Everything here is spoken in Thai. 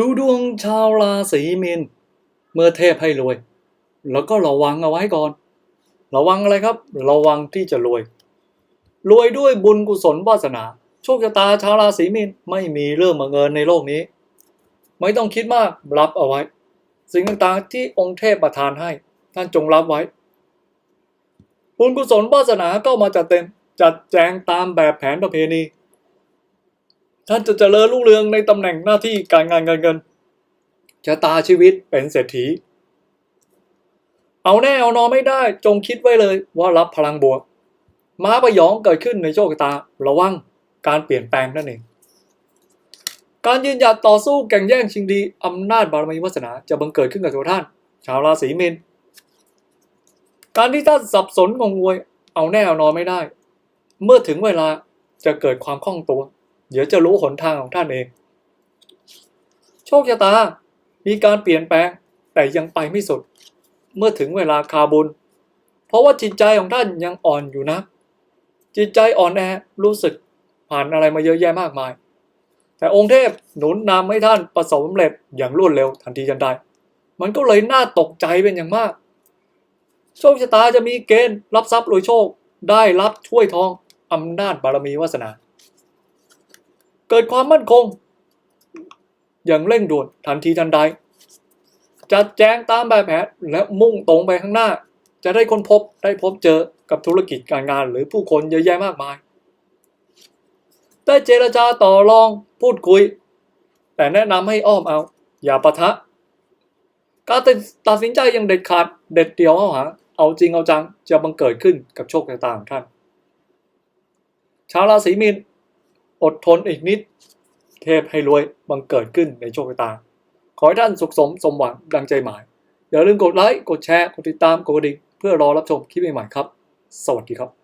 ดูดวงชาวราศีมีนเมื่อเทพให้รวย แล้วก็ระวังเอาไว้ก่อน ระวังอะไรครับ ระวังที่จะรวย รวยด้วยบุญกุศลวาสนา โชคชะตาชาวราศีมีนไม่มีเรื่องมาเงินในโลกนี้ ไม่ต้องคิดมากรับเอาไว้ สิ่งต่างๆที่องค์เทพประทานให้ ท่านจงรับไว้ บุญกุศลวาสนาก็มาจัดเต็มจัดแจงตามแบบแผนประเพณี ท่านจะเจริญรุ่งเรืองในตำแหน่งหน้าที่การงานการเงินชะตาชีวิตเป็นเศรษฐี เอาแน่เอานอนไม่ได้ จงคิดไว้เลยว่ารับพลังบวก ม้าประยองเกิดขึ้นในโชคชะตา ระวังการเปลี่ยนแปลงนั่นเอง การยืนหยัดต่อสู้แข่งแย่งชิงดีอำนาจบารมีวาสนาจะบังเกิดขึ้นกับตัวท่าน ชาวราศีมีนการที่ท่านสับสนงงงวย เอาแน่เอานอนไม่ได้ เมื่อถึงเวลาจะเกิดความคล่องตัว เดี๋ยวจะรู้หนทางของท่านเอง โชคชะตา มีการเปลี่ยนแปลง แต่ยังไปไม่สุด เมื่อถึงเวลาคาบุญ เพราะว่าจิตใจของท่านยังอ่อนอยู่นะ จิตใจอ่อนแอรู้สึกผ่านอะไรมาเยอะแยะมากมาย แต่องค์เทพหนุนนำให้ท่านประสบสำเร็จอย่างรวดเร็วทันทีทันใด มันก็เลยน่าตกใจเป็นอย่างมาก โชคชะตาจะมีเกณฑ์รับทรัพย์รวยโชคได้รับถ้วยทองอำนาจบารมีวาสนา เกิดความมั่นคง อย่างเร่งด่วนทันทีทันใด จัดแจงตามแบบแผนและมุ่งตรงไปข้างหน้า จะได้ค้นพบได้พบเจอกับธุรกิจการงานหรือผู้คนเยอะแยะมากมาย ได้เจรจาต่อรองพูดคุย แต่แนะนำให้อ้อมเอา อย่าปะทะ การตัดสินใจอย่างเด็ดขาดเด็ดเดี่ยวเอาหาเอาจริงเอาจังจะบังเกิดขึ้นกับโชคชะตาของท่านชาวราศีมีน อดทนอีกนิด เทพให้รวยบังเกิดขึ้นในโชคชะตา ขอให้ท่านสุขสมสมหวังดังใจหมาย อย่าลืมกดไลค์ กดแชร์ กดติดตาม กดกระดิ่งเพื่อรอรับชมคลิปใหม่ๆครับ สวัสดีครับ